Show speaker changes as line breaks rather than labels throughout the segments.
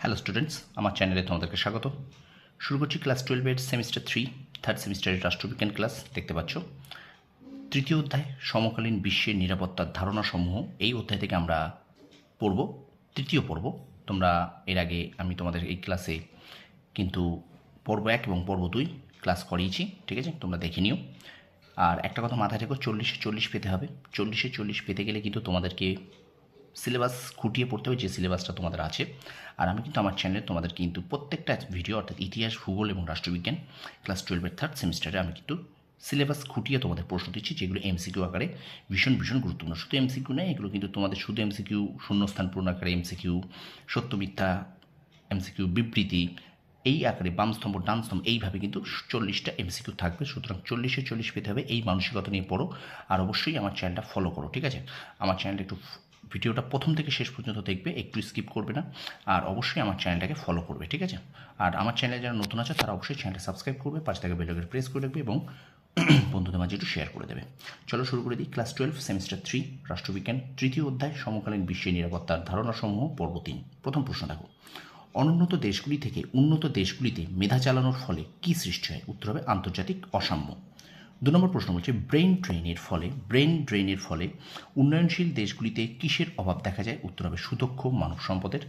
Hello students আমার চ্যানেলে তোমাদেরকে স্বাগত। শুরু করছি ক্লাস টুয়েলভের সেমিস্টার থ্রি থার্ড সেমিস্টারের রাষ্ট্রবিজ্ঞান ক্লাস দেখতে পাচ্ছ। তৃতীয় অধ্যায়, সমকালীন বিশ্বের নিরাপত্তার ধারণাসমূহ এই অধ্যায় থেকে আমরা পড়ব, তৃতীয় পর্ব। তোমরা এর আগে আমি তোমাদের এই ক্লাসে কিন্তু পর্ব এক এবং পর্ব দুই ক্লাস করিয়েছি, ঠিক আছে? তোমরা দেখে নিও। আর একটা কথা মাথায় রেখো, চল্লিশে চল্লিশ পেতে হবে। চল্লিশে চল্লিশ পেতে গেলে কিন্তু তোমাদেরকে সিলেবাস খুঁটিয়ে পড়তে হবে, যে সিলেবাসটা তোমাদের আছে। আর আমি কিন্তু আমার চ্যানেলে তোমাদের কিন্তু প্রত্যেকটা ভিডিও অর্থাৎ ইতিহাস, ভূগোল এবং রাষ্ট্রবিজ্ঞান ক্লাস টুয়েলভের থার্ড সেমিস্টারে আমি কিন্তু সিলেবাস খুঁটিয়ে তোমাদের প্রশ্ন দিচ্ছি, যেগুলো এমসিকিউ আকারে ভীষণ ভীষণ গুরুত্বপূর্ণ। শুধু এমসিকিউ নেই এগুলো কিন্তু তোমাদের শুধু এমসিকিউ শূন্যস্থান পূর্ণ আকারে এমসিকিউ সত্য মিথ্যা এমসিকিউ বিবৃতি, এই আকারে বাম স্তম্ভ, ডান স্তম্ভ, এইভাবে কিন্তু চল্লিশটা এমসিকিউ থাকবে। সুতরাং চল্লিশে চল্লিশ পেতে হবে, এই মানসিকতা নিয়ে পড়ো। আর অবশ্যই আমার চ্যানেলটা ফলো করো, ঠিক আছে? আমার চ্যানেলটা একটু ভিডিওটা প্রথম থেকে শেষ পর্যন্ত দেখবে, একটু স্কিপ করবে না। আর অবশ্যই আমার চ্যানেলটাকে ফলো করবে, ঠিক আছে? আর আমার চ্যানেলে যারা নতুন আছে, তারা অবশ্যই চ্যানেলটা সাবস্ক্রাইব করবে পাঁচ থেকে বেলকে প্রেস করে রাখবে এবং বন্ধুদের মাঝে একটু শেয়ার করে দেবে। চলো শুরু করে দিই। ক্লাস টুয়েলভ সেমিস্টার থ্রি রাষ্ট্রবিজ্ঞান, তৃতীয় অধ্যায়, সমকালীন বিশ্বের নিরাপত্তার ধারণাসমূহ, পর্ব তিন। প্রথম প্রশ্ন দেখো। অনুন্নত দেশগুলি থেকে উন্নত দেশগুলিতে মেধা চালানোর ফলে কী সৃষ্টি হয়? উত্তর হবে আন্তর্জাতিক অসাম্য। দু নম্বর প্রশ্ন বলছে ব্রেন ড্রেনের ফলে ব্রেন ড্রেনের ফলে উন্নয়নশীল দেশগুলিতে কিসের অভাব দেখা যায়? উত্তর হবে সুদক্ষ মানব সম্পদের।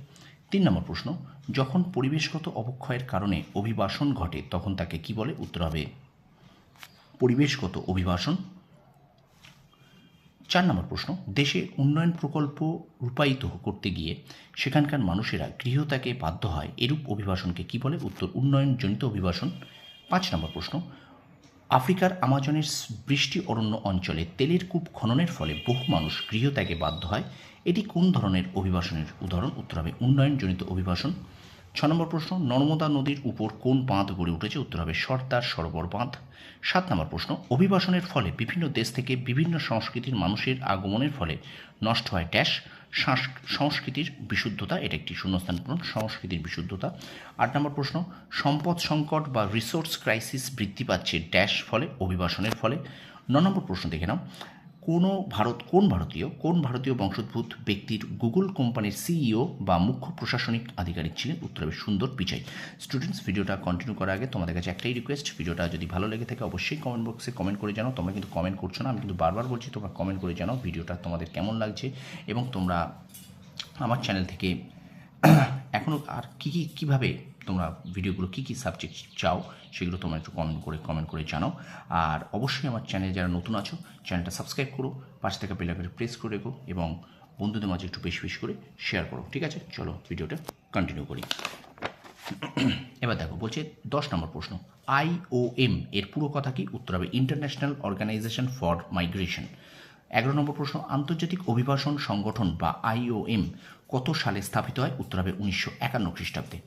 তিন নম্বর প্রশ্ন, যখন পরিবেশগত অবক্ষয়ের কারণে অভিবাসন ঘটে, তখন তাকে কি বলে? উত্তর হবে পরিবেশগত অভিবাসন। চার নম্বর প্রশ্ন, দেশে উন্নয়ন প্রকল্প রূপায়িত করতে গিয়ে সেখানকার মানুষেরা গৃহত্যাগে বাধ্য হয়, এরূপ অভিবাসনকে কি বলে? উত্তর, উন্নয়নজনিত অভিবাসন। পাঁচ নম্বর প্রশ্ন আফ্রিকার আমাজনের বৃষ্টি অরণ্য অঞ্চলে তেলের কূপ খননের ফলে বহু মানুষ গৃহত্যাগে বাধ্য হয়। এটি কোন ধরনের অভিবাসনের উদাহরণ? উত্তর হবে উন্নয়নজনিত অভিবাসন। ছ নম্বর প্রশ্ন, নর্মদা নদীর উপর কোন বাঁধ গড়ে উঠেছে? উত্তর হবে সর্দার সরোবর বাঁধ। সাত নম্বর প্রশ্ন, অভিবাসনের ফলে বিভিন্ন দেশ থেকে বিভিন্ন সংস্কৃতির মানুষের আগমনের ফলে নষ্ট হয় ড্যাশ সংস্কৃতির বিশুদ্ধতা, এটা একটি শূন্যস্থান পূরণ, সংস্কৃতির বিশুদ্ধতা। আট নম্বর প্রশ্ন, সম্পদ সংকট বা রিসোর্স ক্রাইসিস বৃদ্ধি পাচ্ছে ড্যাশ ফলে, অভিবাসনের ফলে? ন নম্বর প্রশ্ন দেখে নাও। কোনো ভারত, কোন ভারতীয় কোন ভারতীয় বংশোদ্ভূত ব্যক্তির গুগল কোম্পানির সিইও বা মুখ্য প্রশাসনিক আধিকারিক ছিলেন? উত্তর হবে সুন্দর পিচাই। স্টুডেন্টস ভিডিওটা কন্টিনিউ করার আগে তোমাদের কাছে একটাই রিকোয়েস্ট ভিডিওটা যদি ভালো লেগে থাকে অবশ্যই কমেন্ট বক্সে কমেন্ট করে জানাও। তোমরা কিন্তু কমেন্ট করছ না, আমি কিন্তু বারবার বলছি, তোমরা কমেন্ট করে জানাও ভিডিওটা তোমাদের কেমন লাগছে এবং তোমরা আমার চ্যানেল থেকে এখনও আর কী কী, কীভাবে তোমরা ভিডিওগুলো কী কী সাবজেক্ট চাও সেগুলো তোমরা একটু কমেন্ট করে কমেন্ট করে জানাও। আর অবশ্যই আমার চ্যানেলে যারা নতুন আছো চ্যানেলটা সাবস্ক্রাইব করো, পাশে থেকে বেলাকে প্রেস করে রেখো এবং বন্ধুদের মাঝে একটু বেশি বেশি করে শেয়ার করো, ঠিক আছে? চলো ভিডিওটা কন্টিনিউ করি। এবার দেখো, বলছে দশ নম্বর প্রশ্ন। আইওএম এর পুরো কথা কি? উত্তর হবে ইন্টারন্যাশনাল অর্গানাইজেশন ফর মাইগ্রেশন এগারো নম্বর প্রশ্ন, আন্তর্জাতিক অভিবাসন সংগঠন বা আইওএম কত সালে স্থাপিত হয়? উত্তর হবে উনিশশো একান্ন খ্রিস্টাব্দে।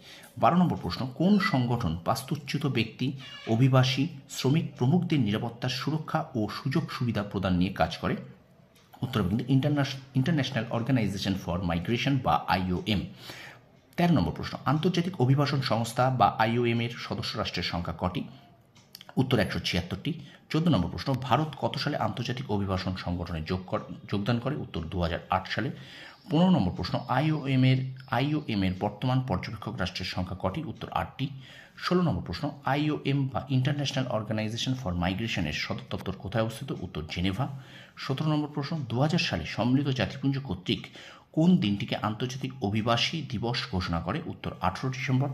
বারো নম্বর প্রশ্ন, কোন সংগঠন বাস্তুচ্যুত ব্যক্তি, অভিবাসী, শ্রমিক প্রমুখদের নিরাপত্তার সুরক্ষা ও সুযোগ সুবিধা প্রদান নিয়ে কাজ করে? উত্তর হবে কিন্তু ইন্টারন্যাশনাল অর্গানাইজেশন ফর মাইগ্রেশন বা আইওএম তেরো নম্বর প্রশ্ন, আন্তর্জাতিক অভিবাসন সংস্থা বা আইওএম এর সদস্য রাষ্ট্রের সংখ্যা কটি? উত্তর একশো ছিয়াত্তরটি, চোদ্দ নম্বর প্রশ্ন, ভারত কত সালে আন্তর্জাতিক অভিবাসন সংগঠনে যোগ যোগদান করে? উত্তর দু হাজার আট সালে। পনেরো নম্বর প্রশ্ন আইওএম এর এর বর্তমান পর্যবেক্ষক রাষ্ট্রের সংখ্যা কটি? উত্তর আটটি। ষোলো নম্বর প্রশ্ন, আইওএম বা ইন্টারন্যাশনাল অর্গানাইজেশন ফর মাইগ্রেশনের সদর দপ্তর কোথায় অবস্থিত? উত্তর জেনেভা। সতেরো নম্বর প্রশ্ন, দু হাজার সালে সম্মিলিত জাতিপুঞ্জ কর্তৃক কোন দিনটিকে আন্তর্জাতিক অভিবাসী দিবস ঘোষণা করে? উত্তর, আঠেরো ডিসেম্বর।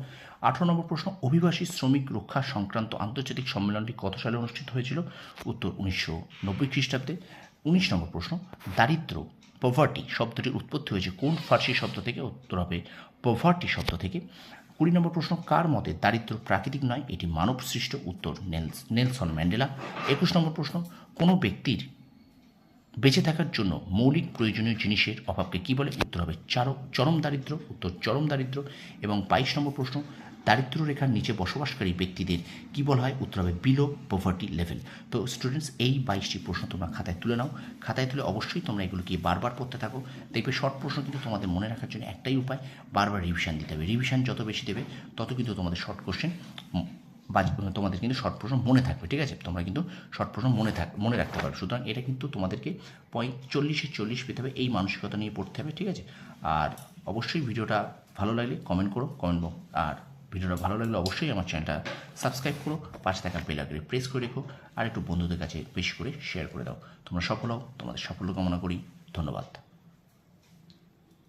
আঠারো নম্বর প্রশ্ন, অভিবাসী শ্রমিক রক্ষা সংক্রান্ত আন্তর্জাতিক সম্মেলনটি কত সালে অনুষ্ঠিত হয়েছিল? উত্তর, উনিশশো নব্বই খ্রিস্টাব্দে। উনিশ নম্বর প্রশ্ন দারিদ্র পভার্টি শব্দটির উৎপত্তি হয়েছে কোন ফার্সি শব্দ থেকে? উত্তর হবে পভার্টি শব্দ থেকে। কুড়ি নম্বর প্রশ্ন, কার মতে দারিদ্র প্রাকৃতিক নয়? এটি মানব সৃষ্ট উত্তর, নেলস, নেলসন ম্যান্ডেলা। একুশ নম্বর প্রশ্ন, কোনো ব্যক্তির বেঁচে থাকার জন্য মৌলিক প্রয়োজনীয় জিনিসের অভাবকে কী বলে? উত্তর হবে চারো চরম দারিদ্র। উত্তর, চরম দারিদ্র। এবং বাইশ নম্বর প্রশ্ন দারিদ্র রেখার নিচে বসবাসকারী ব্যক্তিদের কী বলা হয়? উত্তর হবে বিলো পভার্টি লেভেল তো স্টুডেন্টস এই বাইশটি প্রশ্ন তোমরা খাতায় তুলে নাও। খাতায় তুলে অবশ্যই তোমরা এগুলোকে বারবার পড়তে থাকো? দেখবে শর্ট প্রশ্ন কিন্তু তোমাদের মনে রাখার জন্য একটাই উপায়, বারবার রিভিশন দিতে হবে। রিভিশন যত বেশি দেবে, তত কিন্তু তোমাদের শর্ট কোশ্চেন বাজ তোমাদের কিন্তু শর্ট প্রশ্ন মনে থাকবে, ঠিক আছে? তোমরা কিন্তু শর্ট প্রশ্ন মনে থাক, মনে রাখতে পারবে সুতরাং এটা কিন্তু তোমাদেরকে পঁয়তাল্লিশে চল্লিশ পেতে হবে, এই মানসিকতা নিয়ে পড়তে হবে, ঠিক আছে? আর অবশ্যই ভিডিওটা ভালো লাগলে কমেন্ট করো কমেন্ট আর ভিডিওটা ভালো লাগলে অবশ্যই আমার চ্যানেলটা সাবস্ক্রাইব করো, পাশে থাকা বেল আইকনে প্রেস করে রেখো, আর একটু বন্ধুদের কাছে বেশি করে শেয়ার করে দাও। তোমরা সফল হও, তোমাদের সাফল্য কামনা করি, ধন্যবাদ।